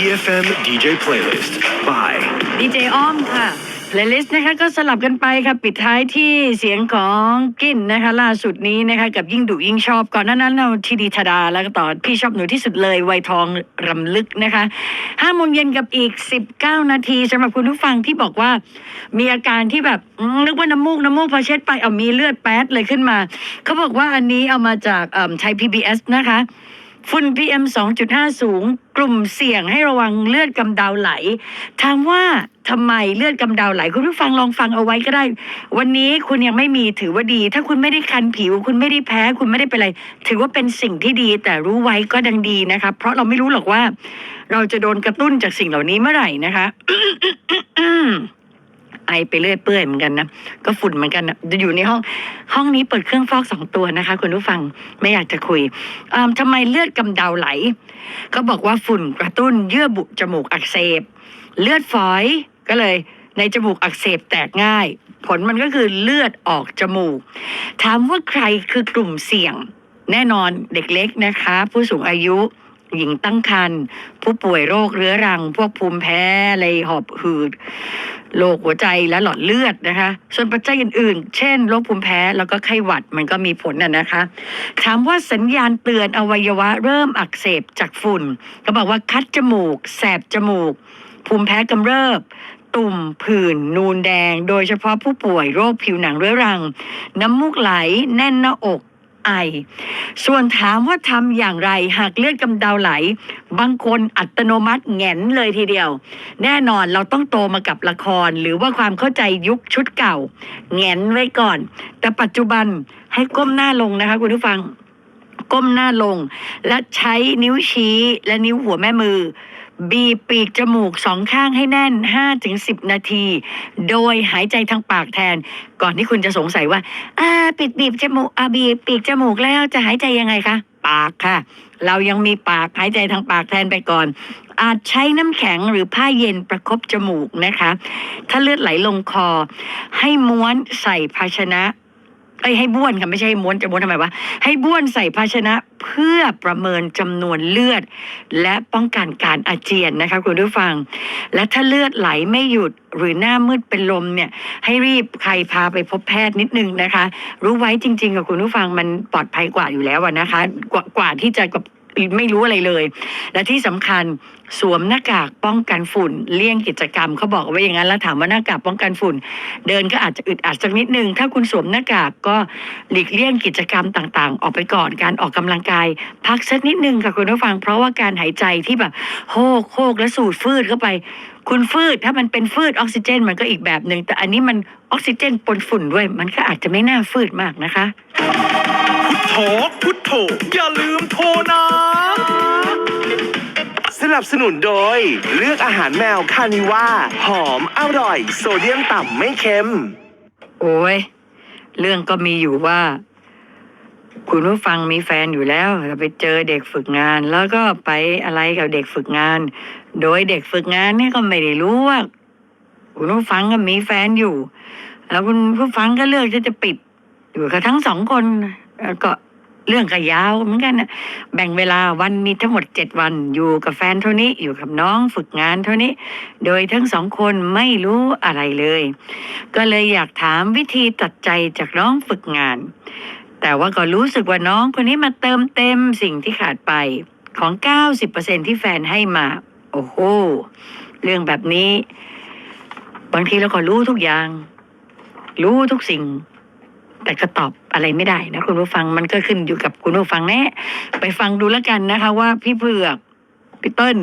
EFM DJ Playlist by ดีเจอ้อมค่ะ เพลย์ลิสต์นะคะก็สลับกันไปค่ะ ปิดท้ายที่เสียงของกินนะคะ ล่าสุดนี้นะคะ กับยิ่งดุยิ่งชอบก่อนหน้านั้นเราทีดีธดาแล้วก็ต่อพี่ชอบหนูที่สุดเลยวัยทองรำลึกนะคะห้าโมงเย็นกับอีก 19 นาทีสำหรับคุณผู้ฟังที่บอกว่า มีอาการที่แบบอืมนึกว่าน้ำมูกน้ำมูกพอเช็ดไปเอามีเลือดแป๊ดเลยขึ้นมา เขาบอกว่าอันนี้เอามาจากไทย PBS นะคะ ฝุ่น PM 2.5 สูง กลุ่มเสี่ยงให้ระวังเลือดกำเดาไหล ถามว่าทำไมเลือดกำเดาไหล คุณผู้ฟังลองฟังเอาไว้ก็ได้ วันนี้คุณยังไม่มีถือว่าดี ถ้าคุณไม่ได้คันผิว คุณไม่ได้แพ้ คุณไม่ได้เป็นอะไร ถือว่าเป็นสิ่งที่ดี แต่รู้ไว้ก็ดังดีนะคะเพราะเราไม่รู้หรอกว่า เราจะโดนกระตุ้นจากสิ่งเหล่านี้เมื่อไหร่นะคะ ไอไปเรื่อยเปื่อยเหมือนกันนะก็ฝุ่นเหมือนกันนะจะอยู่ในห้องห้องนี้เปิดเครื่องฟอกสองตัวนะคะคุณผู้ฟังไม่อยากจะคุยอ่าทำไมเลือดกำเดาไหล ก็บอกว่าฝุ่นกระตุ้นเยื่อบุจมูกอักเสบ เลือดฝอยก็เลยในจมูกอักเสบแตกง่าย ผลมันก็คือเลือดออกจมูก ถามว่าใครคือกลุ่มเสี่ยง แน่นอนเด็กเล็กนะคะ ผู้สูงอายุ หญิงตั้งครรภ์ผู้ป่วยโรคเรื้อรัง พวกภูมิแพ้อะไรหอบหืดโรคหัวใจและหลอดเลือดนะคะ ส่วนปัจจัยอื่นๆ เช่นโรคภูมิแพ้แล้วก็ไข้หวัดมันก็มีผลน่ะนะคะ ถามว่าสัญญาณเตือนอวัยวะเริ่มอักเสบจากฝุ่น ก็บอกว่าคัดจมูก แสบจมูก ภูมิแพ้กำเริบ ตุ่มผื่น นูนแดง โดยเฉพาะผู้ป่วยโรคผิวหนังเรื้อรัง น้ำมูกไหล แน่นหน้าอก ไอ ส่วนถามว่าทำอย่างไรหากเลือดกำเดาไหล บางคนอัตโนมัติแหงนเลยทีเดียว แน่นอนเราต้องโตมากับละครหรือว่าความเข้าใจยุคชุดเก่าแหงนไว้ก่อน แต่ปัจจุบันให้ก้มหน้าลงนะคะคุณผู้ฟังก้มหน้าลง และใช้นิ้วชี้และนิ้วหัวแม่มือ บีบปีกจมูกสองข้างให้แน่น 5-10 นาที โดยหายใจทางปากแทน ก่อนที่คุณจะสงสัยว่าอ่าปิดบีบจมูกอ่าบีบปีกจมูกแล้วจะหายใจยังไงคะ ปากค่ะ เรายังมีปากหายใจทางปากแทนไปก่อน อาจใช้น้ำแข็งหรือผ้าเย็นประคบจมูกนะคะ ถ้าเลือดไหลลงคอ ให้ม้วนใส่ภาชนะ ไอ้ให้บ้วนค่ะไม่ใช่ให้ม้วนจะม้วนทำไมวะให้บ้วนใส่ภาชนะเพื่อประเมินจำนวนเลือด และป้องกันการอาเจียนนะคะคุณผู้ฟัง และถ้าเลือดไหลไม่หยุดหรือหน้ามืดเป็นลมเนี่ยให้รีบใครพาไปพบแพทย์นิดนึงนะคะ รู้ไว้จริงๆกับคุณผู้ฟังมันปลอดภัยกว่าอยู่แล้วนะคะ กว่ากว่าที่จะกับ ไม่รู้อะไรเลย และที่สำคัญสวมหน้ากากป้องกันฝุ่น เลี่ยงกิจกรรมเขาบอกไว้อย่างนั้นแล้วถามว่าหน้ากากป้องกันฝุ่น เดินก็อาจจะอึดอัดสักนิดนึง ถ้าคุณสวมหน้ากากก็หลีกเลี่ยงกิจกรรมต่างๆ ออกไปก่อนการออกกำลังกาย พักสักนิดนึงค่ะคุณผู้ฟัง เพราะว่าการหายใจที่แบบโฮกโฮกแล้วสูดฟืดเข้าไป คุณฟืดถ้ามันเป็นฟืดออกซิเจน มันก็อีกแบบหนึ่งแต่อันนี้มันออกซิเจนปนฝุ่นด้วย มันก็อาจจะไม่น่าฟืดมากนะคะพุทโธพุทโธอย่าลืมโทรนะ นับสนุนโดย เลือกอาหารแมวคานิว่า หอมอร่อย โซเดียมต่ำไม่เค็ม โอ้ย เรื่องก็มีอยู่ว่า คุณผู้ฟังมีแฟนอยู่แล้วแต่ไปเจอเด็กฝึกงาน แล้วก็ไปอะไรกับเด็กฝึกงาน โดยเด็กฝึกงานเนี่ยก็ไม่ได้รู้ว่าคุณผู้ฟังก็มีแฟนอยู่ แล้วคุณผู้ฟังก็เลือกที่จะปิด อยู่กับทั้งสองคนก็ เรื่องก็ยาวเหมือนกันนะแบ่งเวลาวันมีทั้งหมดเจ็ดวัน อยู่กับแฟนเท่านี้อยู่กับน้องฝึกงานเท่านี้ โดยทั้งสองคนไม่รู้อะไรเลย ก็เลยอยากถามวิธีตัดใจจากน้องฝึกงาน แต่ว่าก็รู้สึกว่าน้องคนนี้มาเติมเต็มสิ่งที่ขาดไปของ 90%ที่แฟนให้มา โอ้โห เรื่องแบบนี้ บางทีเราก็รู้ทุกอย่าง รู้ทุกสิ่ง แต่ก็ตอบอะไรไม่ได้นะคุณผู้ฟังมันก็ขึ้นอยู่กับคุณผู้ฟังแน่ไปฟังดูแล้วกันนะคะ ว่าพี่เผือกพี่เติ้ล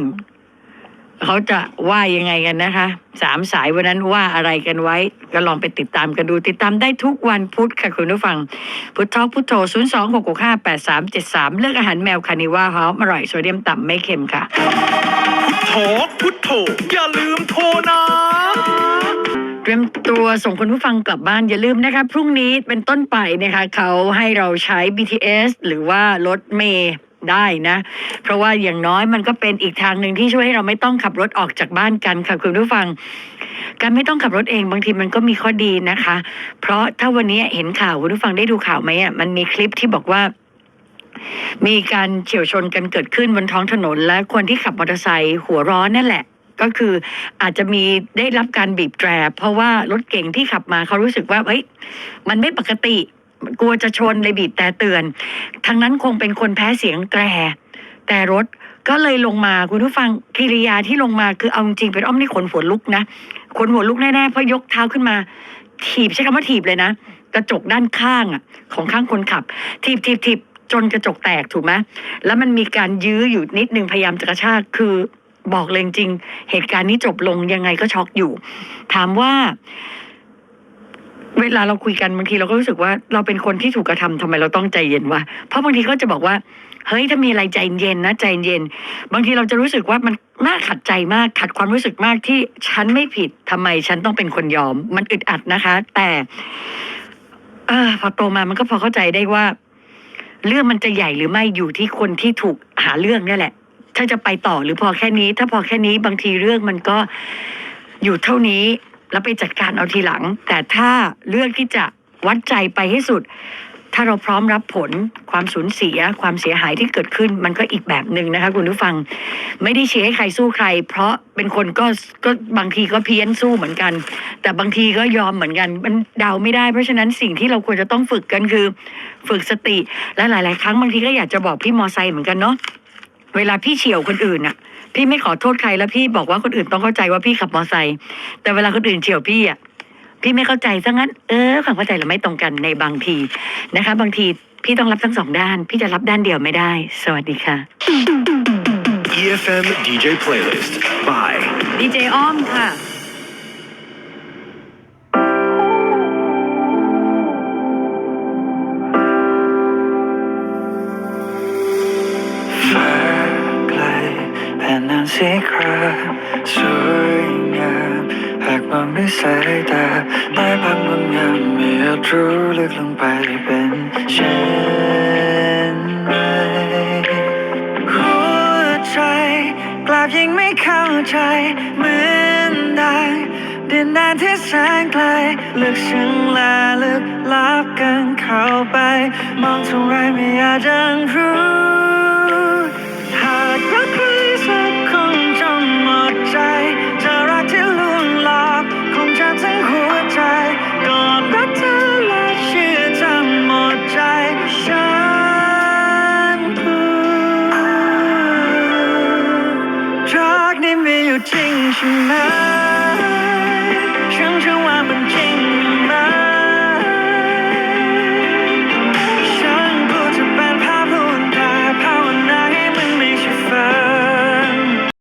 เขาจะว่ายังไงกันนะคะสามสายวันนั้นว่าอะไรกันไว้ ก็ลองไปติดตามกันดู ติดตามได้ทุกวันพุธค่ะคุณผู้ฟัง พุททอกพุทโธ0 2 6 6 5 8 3 7 3 เลือกอาหารแมวคานิว่าหอมอร่อยโซเดียมต่ำไม่เค็มค่ะ พุทโธพุทโธอย่าลืมโทรนะ เตรียมตัวส่งคุณผู้ฟังกลับบ้านอย่าลืมนะคะ พรุ่งนี้เป็นต้นไปนะคะเขาให้เราใช้ BTS หรือว่ารถเมย์ได้นะ เพราะว่าอย่างน้อยมันก็เป็นอีกทางหนึ่งที่ช่วยให้เราไม่ต้องขับรถออกจากบ้านกันค่ะคุณผู้ฟัง การไม่ต้องขับรถเองบางทีมันก็มีข้อดีนะคะ เพราะถ้าวันนี้เห็นข่าวคุณผู้ฟังได้ดูข่าวไหมอะมันมีคลิปที่บอกว่ามีการเฉียวชนกันเกิดขึ้นบนท้องถนนและคนที่ขับมอเตอร์ไซค์หัวร้อนนั่นแหละ ก็คืออาจจะมีได้รับการบีบแตรเพราะว่ารถเก่งที่ขับมาเขารู้สึกว่าเฮ้ยมันไม่ปกติกลัวจะชนเลยบีบแต่เตือน ทั้งนั้นคงเป็นคนแพ้เสียงแตร แต่รถก็เลยลงมาคุณผู้ฟังกิริยาที่ลงมาคือเอาจริงเป็นอ้อมนี่ขนหัวลุกนะขนหัวลุกแน่ๆเพราะยกเท้าขึ้นมา ถีบใช้คำว่าถีบเลยนะ กระจกด้านข้างอะของข้างคนขับ ถีบถีบถีบจนกระจกแตกถูกไหมแล้วมันมีการยื้ออยู่นิดนึงพยายามจะกระชากคือ บอกเลยจริง เหตุการณ์นี้จบลงยังไงก็ช็อกอยู่ ถามว่า เวลาเราคุยกันบางทีเราก็รู้สึกว่า เราเป็นคนที่ถูกกระทำทำไมเราต้องใจเย็นวะเพราะบางทีก็จะบอกว่าเฮ้ยถ้ามีอะไรใจเย็นนะใจเย็น บางทีเราจะรู้สึกว่ามันน่าขัดใจมากขัดความรู้สึกมากที่ฉันไม่ผิดทำไมฉันต้องเป็นคนยอม มันอึดอัดนะคะ แต่อพอโตมามันก็พอเข้าใจได้ว่า เรื่องมันจะใหญ่หรือไม่อยู่ที่คนที่ถูกหาเรื่องนี่แหละ ถ้าจะไปต่อหรือพอแค่นี้ ถ้าพอแค่นี้บางทีเรื่องมันก็อยู่เท่านี้แล้วไปจัดการเอาทีหลัง แต่ถ้าเลือกที่จะวัดใจไปให้สุด ถ้าเราพร้อมรับผลความสูญเสีย ความเสียหายที่เกิดขึ้น มันก็อีกแบบหนึ่งนะคะคุณผู้ฟัง ไม่ได้เชียร์ให้ใครสู้ใคร เพราะเป็นคนก็ก็บางทีก็เพี้ยนสู้เหมือนกัน แต่บางทีก็ยอมเหมือนกัน มันเดาไม่ได้ เพราะฉะนั้นสิ่งที่เราควรจะต้องฝึกกันคือ ฝึกสติและหลาย ๆ ครั้งบางทีก็อยากจะบอกพี่มอไซค์เหมือนกันเนาะ เวลาพี่เฉียวคนอื่นน่ะพี่ไม่ขอโทษใครแล้วพี่บอกว่าคนอื่นต้องเข้าใจว่าพี่ขับมอไซค์แต่เวลาคนอื่นเฉียวพี่อะพี่ไม่เข้าใจซะงั้น เออความเข้าใจเราไม่ตรงกันในบางทีนะคะ บางทีพี่ต้องรับทั้งสองด้าน พี่จะรับด้านเดียวไม่ได้ สวัสดีค่ะ EFM DJ Playlist by ดีเจอ้อมค่ะ สีครามสวยงามหากมองด้วยสายตาใต้ภาพงดงามไม่อาจรู้ลึกลงไปเป็นเช่นไรหัวใจกลับยังไม่เข้าใจเหมือนดังดินแดนที่แสนไกลลึกซึ้งและลึกลับกันเข้าไป มองเท่าไรไม่อาจจะรู้ 清醒来งใ我们ไห